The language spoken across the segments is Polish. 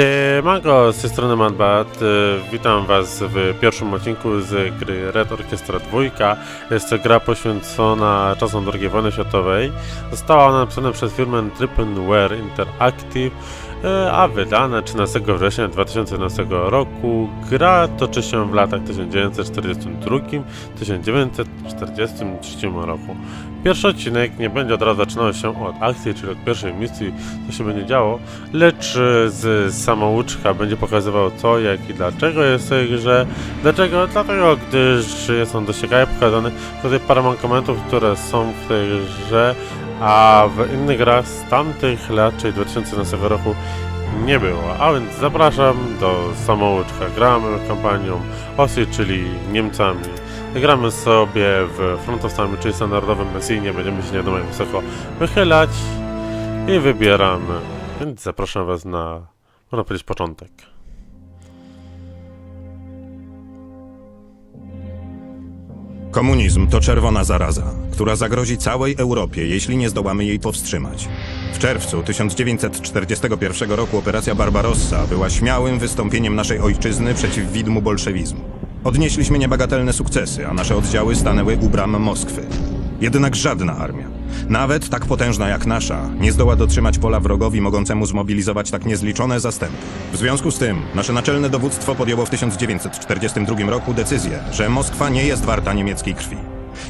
Siemanko, z tej strony Manbat. Y, Witam was w pierwszym odcinku z gry Red Orchestra 2. Jest to gra poświęcona czasom II wojny światowej. Została ona napisana przez firmę Trippenware Interactive, a wydana 13 września 2011 roku. Gra toczy się w latach 1942-1943 roku. Pierwszy odcinek nie będzie od razu zaczynał się od akcji, czyli od pierwszej misji, co się będzie działo, lecz e, z samouczka będzie pokazywał co, jak i dlaczego jest w tej grze. Dlaczego? Dlatego, gdyż jest on dość ciekawie pokazany. Tutaj parę mankamentów, które są w tej grze, a w innych grach z tamtych lat, czyli 2011 roku, nie było. A więc zapraszam do samouczka. Gramy kampanią OSI, czyli Niemcami. Gramy sobie w Front of Army, czyli standardowym Messi, nie będziemy się nie wiadomo jak wysoko wychylać i wybieramy. Więc zapraszam Was na, można powiedzieć, początek. Komunizm to czerwona zaraza, która zagrozi całej Europie, jeśli nie zdołamy jej powstrzymać. W czerwcu 1941 roku operacja Barbarossa była śmiałym wystąpieniem naszej ojczyzny przeciw widmu bolszewizmu. Odnieśliśmy niebagatelne sukcesy, a nasze oddziały stanęły u bram Moskwy. Jednak żadna armia, nawet tak potężna jak nasza, nie zdoła dotrzymać pola wrogowi mogącemu zmobilizować tak niezliczone zastępy. W związku z tym, nasze naczelne dowództwo podjęło w 1942 roku decyzję, że Moskwa nie jest warta niemieckiej krwi.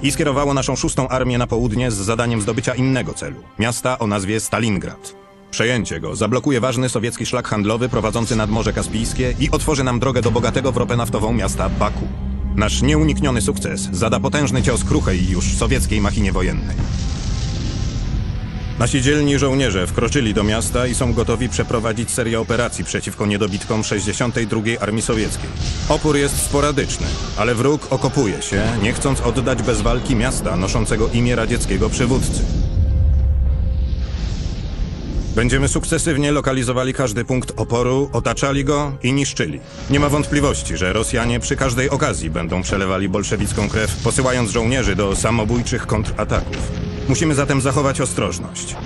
I skierowało naszą szóstą armię na południe z zadaniem zdobycia innego celu miasta o nazwie Stalingrad. Przejęcie go zablokuje ważny sowiecki szlak handlowy prowadzący nad Morze Kaspijskie i otworzy nam drogę do bogatego w ropę naftową miasta Baku. Nasz nieunikniony sukces zada potężny cios kruchej już sowieckiej machinie wojennej. Nasi dzielni żołnierze wkroczyli do miasta i są gotowi przeprowadzić serię operacji przeciwko niedobitkom 62. Armii Sowieckiej. Opór jest sporadyczny, ale wróg okopuje się, nie chcąc oddać bez walki miasta noszącego imię radzieckiego przywódcy. Będziemy sukcesywnie lokalizowali każdy punkt oporu, otaczali go i niszczyli. Nie ma wątpliwości, że Rosjanie przy każdej okazji będą przelewali bolszewicką krew, posyłając żołnierzy do samobójczych kontrataków. Musimy zatem zachować ostrożność.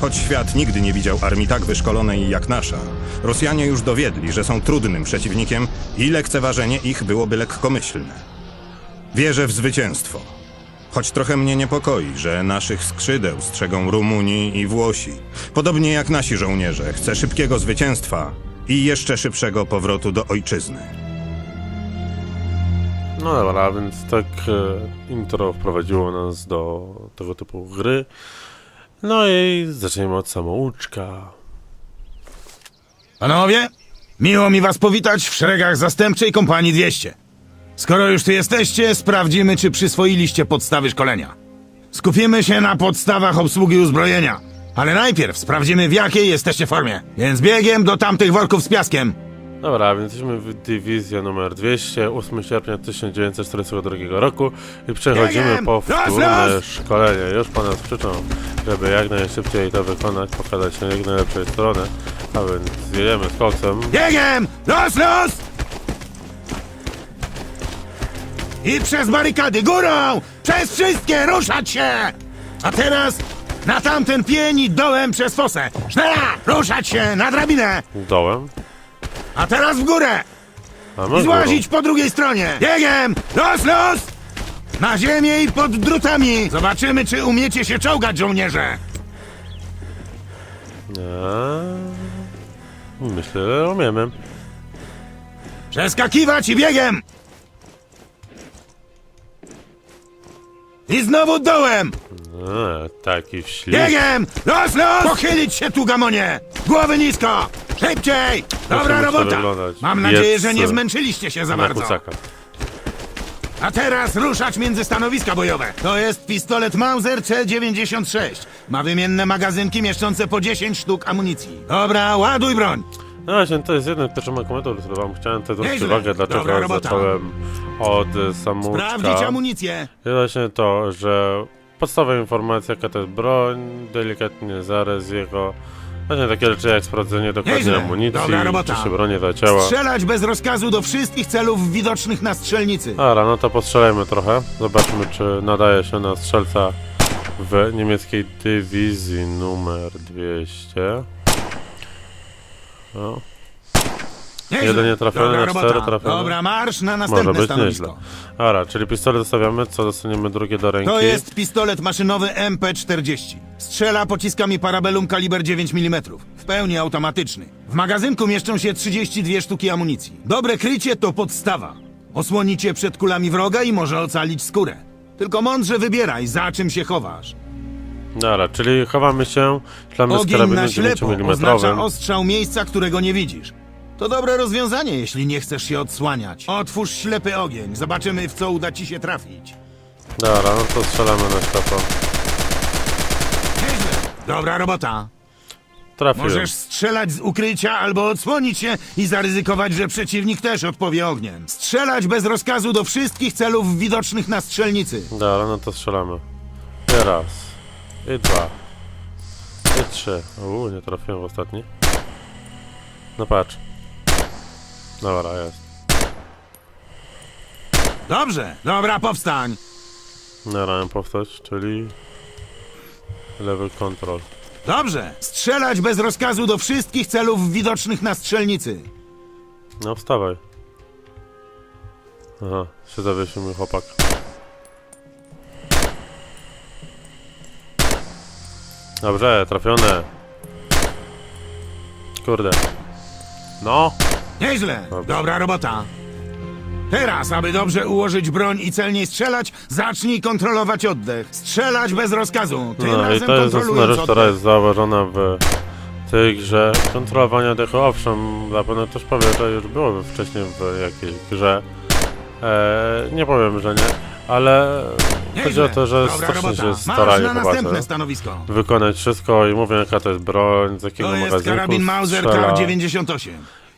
Choć świat nigdy nie widział armii tak wyszkolonej jak nasza, Rosjanie już dowiedli, że są trudnym przeciwnikiem i lekceważenie ich byłoby lekkomyślne. Wierzę w zwycięstwo. Choć trochę mnie niepokoi, że naszych skrzydeł strzegą Rumuni i Włosi. Podobnie jak nasi żołnierze, chcę szybkiego zwycięstwa i jeszcze szybszego powrotu do ojczyzny. No dobra, więc tak e, intro wprowadziło nas do tego typu gry. No i zaczniemy od samouczka. Panowie, miło mi was powitać w szeregach zastępczej kompanii 200. Skoro już tu jesteście, sprawdzimy, czy przyswoiliście podstawy szkolenia. Skupimy się na podstawach obsługi uzbrojenia. Ale najpierw sprawdzimy, w jakiej jesteście formie. Więc biegiem do tamtych worków z piaskiem. Dobra, więc jesteśmy w dywizji numer 200, 8 sierpnia 1942 roku i przechodzimy powtórne szkolenie. Już po nas krzyczą, żeby jak najszybciej to wykonać, pokazać się jak najlepszej strony. A więc jedziemy z koksem. Biegiem! Los, los! I przez barykady górą! Przez wszystkie ruszać się! A teraz na tamten pień i dołem przez fosę. Sznela! Ruszać się na drabinę! Dołem. A teraz w górę! I złazić po drugiej stronie! Biegiem! Los, los! Na ziemię i pod drutami! Zobaczymy, czy umiecie się czołgać, żołnierze! A, myślę, że umiemy. Przeskakiwać i biegiem! I znowu dołem! A, taki wślizg. Biegiem! Los, los! Pochylić się tu, gamonie! Głowy nisko! Szybciej! Dobra robota! wyglądać. Mam nadzieję, że nie Jest, zmęczyliście się za Na bardzo. kucaka. A teraz ruszać między stanowiska bojowe. To jest pistolet Mauser C96. Ma wymienne magazynki mieszczące po 10 sztuk amunicji. Dobra, ładuj broń. No właśnie, to jest jeden z pierwszych dokumentów, który wam chciałem też zwrócić Nieźle. uwagę, Dobra dlaczego robota. zacząłem od samouczka. Sprawdzić amunicję. I właśnie to, że podstawowa informacja, jaka to jest broń, delikatnie zarys jego, właśnie takie rzeczy jak sprawdzenie dokładnie Nieźle. amunicji, Dobra robota. czy się nie zacięła. Strzelać bez rozkazu do wszystkich celów widocznych na strzelnicy. Dobra, no to postrzelajmy trochę. Zobaczmy, czy nadaje się na strzelca w niemieckiej dywizji numer 200. No. Nieźle. Jeden nie trafiony, Dobra na robota. cztery trafione. Dobra, marsz na Może następne być stanowisko. nieźle. Dobra, czyli pistolet zostawiamy, co dostaniemy drugie do ręki? To jest pistolet maszynowy MP40. Strzela pociskami Parabellum kaliber 9 mm. W pełni automatyczny. W magazynku mieszczą się 32 sztuki amunicji. Dobre krycie to podstawa. Osłoni cię przed kulami wroga i może ocalić skórę. Tylko mądrze wybieraj, za czym się chowasz. Dobra, czyli chowamy się, ślamy z Ogień na 9 ślepo mm. oznacza ostrzał miejsca, którego nie widzisz. To dobre rozwiązanie, jeśli nie chcesz się odsłaniać. Otwórz ślepy ogień, zobaczymy w co uda ci się trafić. Dobra, no to strzelamy na ślepo. Nieźle. Dobra robota. Trafiłem. Możesz strzelać z ukrycia albo odsłonić się i zaryzykować, że przeciwnik też odpowie ogniem. Strzelać bez rozkazu do wszystkich celów widocznych na strzelnicy. Dobra, no to strzelamy. I raz. I dwa. I trzy. Uuu, nie trafiłem w ostatni. No patrz. Dobra, jest. Dobrze, dobra, powstań. Mam powtórz, czyli... Lewy kontrol. Dobrze, strzelać bez rozkazu do wszystkich celów widocznych na strzelnicy. No wstawaj. Aha, się zawiesił mój chłopak. Dobrze, trafione. Kurde. No. Nieźle, dobra robota. Teraz, aby dobrze ułożyć broń i celniej strzelać, zacznij kontrolować oddech. Strzelać bez rozkazu. Tym No i razem to jest kontrolując ostatnia rzecz, która oddech. jest zauważona w tej grze. Kontrolowanie oddechu, owszem, zapewne też powiem, że już było wcześniej w jakiejś grze. E, nie powiem, że nie, ale chodzi Nieźle. o to, że Dobra strasznie robota. się Marsz starają na chyba następne stanowisko. wykonać wszystko i mówią jaka to jest broń, z jakiego To jest magazynku karabin Mauser strzela. K98.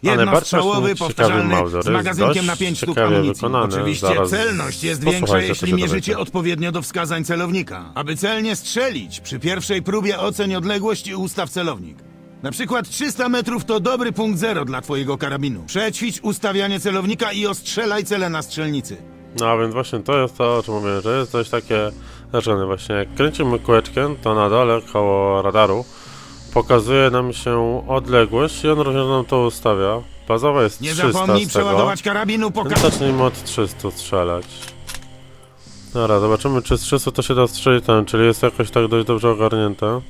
Jednostrzałowy, powtarzalny, z magazynkiem na 5 sztuk amunicji. Oczywiście Zaraz celność jest większa, jeśli mierzycie odpowiednio do wskazań celownika. Aby celnie strzelić, przy pierwszej próbie oceń odległość i ustaw celownik. Na przykład 300 metrów to dobry punkt zero dla twojego karabinu. Przećwicz ustawianie celownika i ostrzelaj cele na strzelnicy. No a więc właśnie to jest to, o czym mówię, że jest coś takie zaczynane właśnie. Jak kręcimy kółeczkiem, to na dole koło radaru pokazuje nam się odległość i on różnie nam to ustawia. Bazowa jest Nie 300 zapomnij z tego. przeładować karabinu po Więc zacznijmy od 300 strzelać. Dobra, zobaczymy czy z 300 to się da strzelić ten, czyli jest jakoś tak dość dobrze ogarnięte.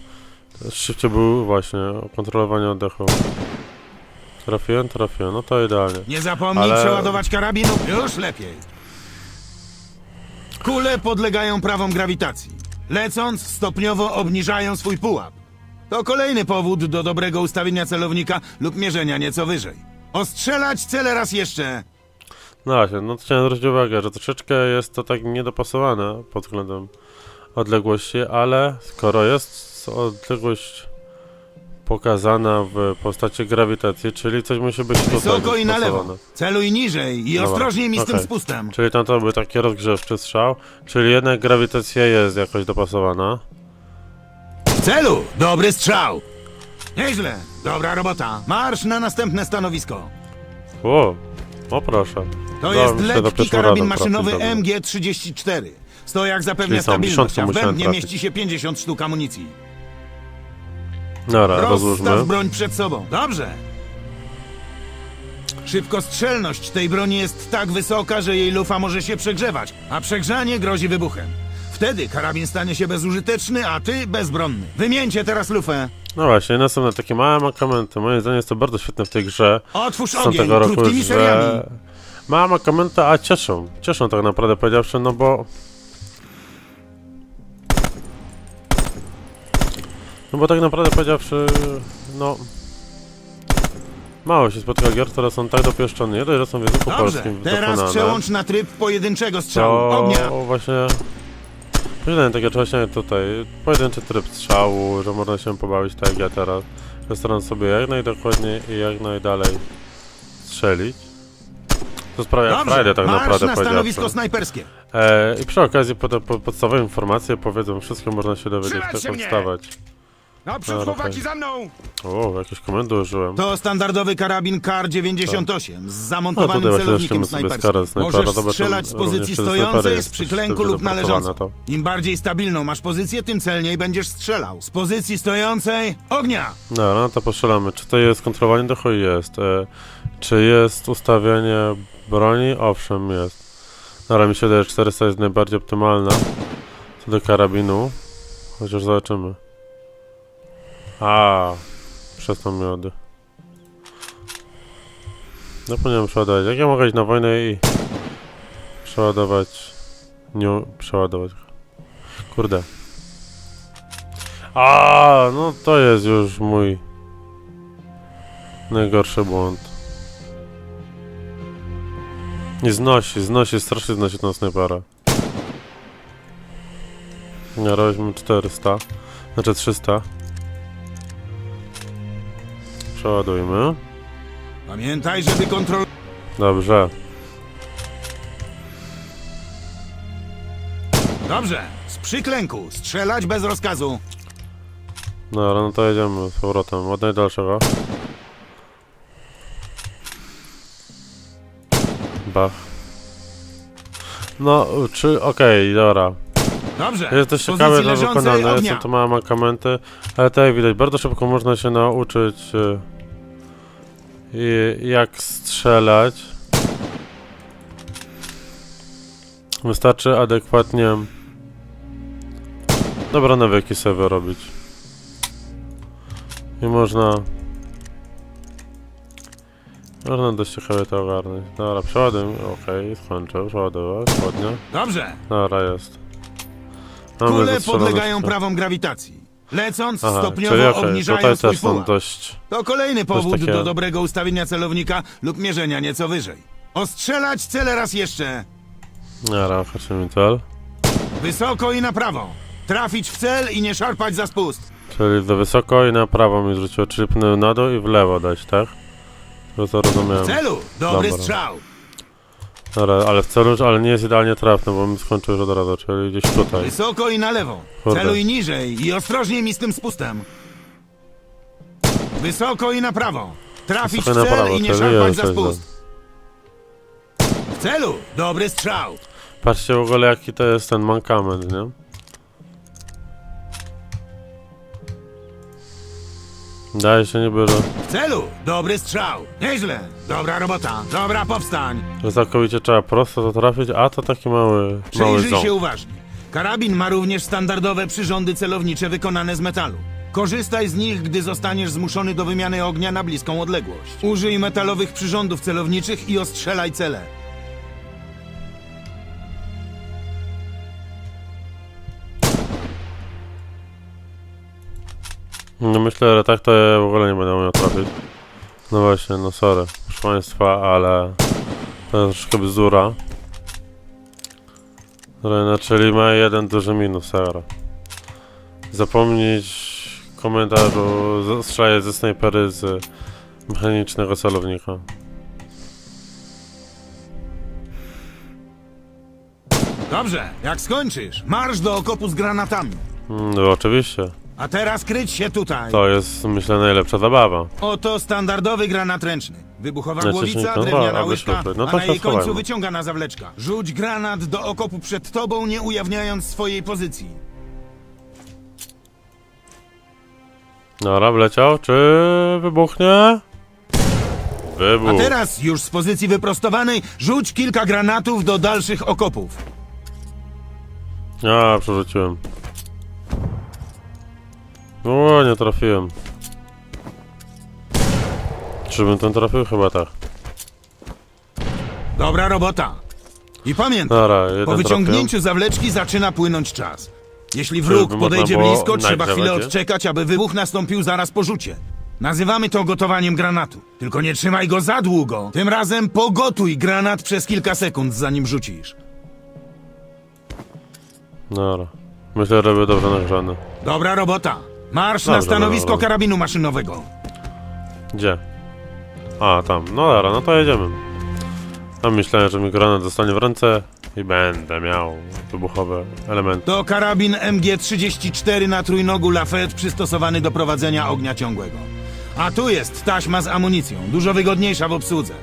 Szybciej był właśnie kontrolowanie oddechu. Trafiłem, trafiłem, no to idealnie. Nie zapomnij Ale- przeładować karabinu. Już lepiej. Kule podlegają prawom grawitacji. Lecąc, stopniowo obniżają swój pułap. To kolejny powód do dobrego ustawienia celownika lub mierzenia nieco wyżej. Ostrzelać cele raz jeszcze. No właśnie, no to chciałem zwrócić uwagę, że troszeczkę jest to tak niedopasowane pod względem odległości, ale skoro jest odległość pokazana w postaci grawitacji, czyli coś musi być tutaj Wysoko i na lewo. dopasowane. Celuj niżej i Dobra, ostrożnie mi z tym okej. spustem. Czyli tam to był taki rozgrzewczy strzał, czyli jednak grawitacja jest jakoś dopasowana. Celu! Dobry strzał! Nieźle. Dobra robota. Marsz na następne stanowisko. O, o proszę. To jest lekki pierwszym karabin razem maszynowy trafić dobrze. MG34. Stojak zapewnia Czyli całą stabilność, dziesiątkę a w musiałem bębnie trafić. mieści się 50 sztuk amunicji. Dobra, rozłóżmy. Rozstaw broń przed sobą. Dobrze. Szybkostrzelność tej broni jest tak wysoka, że jej lufa może się przegrzewać, a przegrzanie grozi wybuchem. Wtedy karabin stanie się bezużyteczny, a ty bezbronny. Wymieńcie teraz lufę. No właśnie, następne takie małe mankamenty. Moim zdaniem jest to bardzo świetne w tej grze. Otwórz ogień tamtego roku, krótkimi seriami. że mała mankamenty, a cieszą. Cieszą tak naprawdę powiedziawszy, no bo... No bo tak naprawdę powiedziawszy, no... Mało się spotyka gier, które są tak dopieszczone. Nie dość, że są w języku Dobrze, polskim teraz dokonane. przełącz na tryb pojedynczego strzału. To Ognia. właśnie... Takie czegoś jak tutaj. Pojedynczy tryb strzału, że można się pobawić tak jak ja teraz. Staram sobie jak najdokładniej i jak najdalej strzelić. To sprawia Dobrze, frajdę tak naprawdę na stanowisko snajperskie. E, I przy okazji pod, po, podstawowe informacje powiedzą, wszystko można się dowiedzieć, tak powstawać. Naprzód Dobra, chłopaki za mną! O, jakieś komendy użyłem. To standardowy karabin KAR-98 z No zamontowanym tutaj właśnie celownikiem sobie snajperskim. snajpera. Możesz strzelać z również pozycji stojącej, jest z przyklęku lub na dopracowane leżąco. to. Im bardziej stabilną masz pozycję, tym celniej będziesz strzelał. Z pozycji stojącej ognia! No, no to postrzelamy. Czy to jest kontrolowanie dechu? Jest. E, Czy jest ustawienie broni? Owszem, jest. Ale mi się wydaje, że 400 jest najbardziej optymalna co do karabinu. Chociaż zobaczymy. A, przez tą miody. No powinienem przeładować. Jak ja mogę iść na wojnę i przeładować... Nie przeładować. Kurde. A, no to jest już mój najgorszy błąd. Nie znosi, znosi, strasznie znosi tą snajpera. Weźmy 400. Znaczy 300. Przeładujmy. Pamiętaj, żeby kontrolować... Dobrze. Dobrze, z przyklęku, strzelać bez rozkazu. Dobra, no to jedziemy z powrotem. Od najdalszego. Bach. No, czy... Okej, dobra. Dobrze, Jest z ciekawe pozycji to leżącej wykonane, ognia. są to małe mankamenty, ale tak jak widać, bardzo szybko można się nauczyć i- jak strzelać. Wystarczy adekwatnie dobre nawyki sobie robić. I można można dość ciekawie to ogarnąć. Dobra, przeładuj, okej, skończył, przeładować, ładnie. Dobrze, Dobra, jest. Mamy kule podlegają prawom grawitacji. Lecąc, Aha, stopniowo czyli okej, obniżają tutaj swój też pułap. dość... To kolejny powód takiego. do dobrego ustawienia celownika lub mierzenia nieco wyżej. Ostrzelać cele raz jeszcze. Haczymy cel. Wysoko i na prawo. Trafić w cel i nie szarpać za spust. Czyli za wysoko i na prawo mi zrzuciło, czyli pnę na dół i w lewo dać, tak? To co rozumiałem. W celu! Dobry Dobra. strzał. Dobra, ale w celu, ale nie jest idealnie trafny, bo mi skończył już od razu, czyli gdzieś tutaj. Wysoko i na lewo. Kurde. Celuj niżej i ostrożnie mi z tym spustem. Wysoko i na prawo. Trafić Wysoko i w na cel prawo, i nie czyli szarpać jest za coś spust. W celu! Dobry strzał. Patrzcie w ogóle jaki to jest ten mankament, nie? Daje się niby, że W celu! Dobry strzał. Nieźle. Dobra robota. Dobra, powstań. całkowicie trzeba prosto to trafić, a to taki mały, mały Przyjrzyj ząb. się uważnie. Karabin ma również standardowe przyrządy celownicze wykonane z metalu. Korzystaj z nich, gdy zostaniesz zmuszony do wymiany ognia na bliską odległość. Użyj metalowych przyrządów celowniczych i ostrzelaj cele. No myślę, że tak to ja w ogóle nie będę umiał trafić. No właśnie, no sorry, proszę państwa, ale to jest troszkę bzdura. Dobra, Czyli ma jeden duży minus, Sara. Zapomnieć komentarzu strzelać ze snajpery z mechanicznego celownika. Dobrze, jak skończysz, marsz do okopu z granatami. Mm, No oczywiście, A teraz kryć się tutaj. to jest myślę najlepsza zabawa. Oto standardowy granat ręczny. Wybuchowa Znaczy, głowica, no, drewniana a, łyżka, no a to na się jej końcu schowajmy. wyciągana zawleczka. Rzuć granat do okopu przed tobą, nie ujawniając swojej pozycji. Dobra, wleciał, czy wybuchnie? Wybuch. A teraz, już z pozycji wyprostowanej, rzuć kilka granatów do dalszych okopów. A, przerzuciłem. O, nie trafiłem. Czy bym ten trafił? Chyba tak. Dobra robota. I pamiętaj, Dobra, jeden po wyciągnięciu zawleczki zaczyna płynąć czas. Jeśli Żeby wróg można podejdzie było blisko, trzeba chwilę je? odczekać, aby wybuch nastąpił zaraz po rzucie. Nazywamy to gotowaniem granatu. Tylko nie trzymaj go za długo. Tym razem pogotuj granat przez kilka sekund, zanim rzucisz. Dobra. Myślę, że robię dobrze nagrzany. Dobra robota. Marsz na Dobrze, stanowisko dobra. karabinu maszynowego. Gdzie? A, tam. No dobra, no to jedziemy. Tam myślałem, że mi granat zostanie w ręce i będę miał wybuchowe elementy. To karabin MG-34 na trójnogu Lafayette przystosowany do prowadzenia ognia ciągłego. A tu jest taśma z amunicją, dużo wygodniejsza w obsłudze.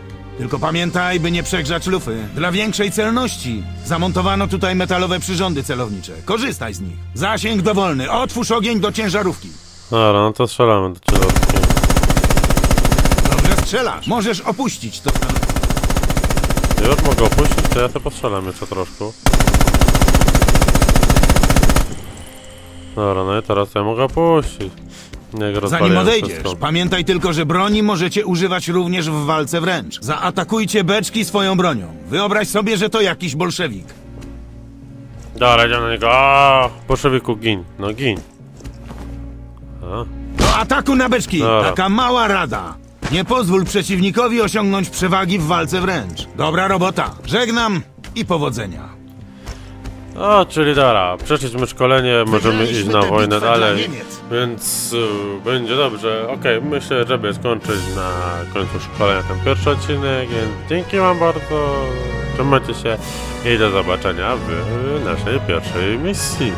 Tylko pamiętaj, by nie przegrzać lufy. Dla większej celności zamontowano tutaj metalowe przyrządy celownicze. Korzystaj z nich. Zasięg dowolny. Otwórz ogień do ciężarówki. Dobra, no to strzelamy do ciebie. Dobrze strzelasz. Możesz opuścić to stanowisko. Już mogę opuścić, to ja to postrzelam jeszcze troszkę. Dobra, no i teraz ja mogę opuścić. Zanim odejdziesz, pamiętaj tylko, że broni możecie używać również w walce wręcz. Zaatakujcie beczki swoją bronią. Wyobraź sobie, że to jakiś bolszewik. Dobra, idziemy na niego. Aaaa, Bolszewiku, gin. No gin. A, Do ataku na beczki! Dobra. Taka mała rada. Nie pozwól przeciwnikowi osiągnąć przewagi w walce wręcz. Dobra robota. Żegnam i powodzenia. O, czyli dobra, przeszliśmy szkolenie, możemy iść na wojnę dalej, więc y, będzie dobrze. Okej, myślę, żeby skończyć na końcu szkolenia ten pierwszy odcinek, więc dzięki wam bardzo, trzymajcie się i do zobaczenia w naszej pierwszej misji.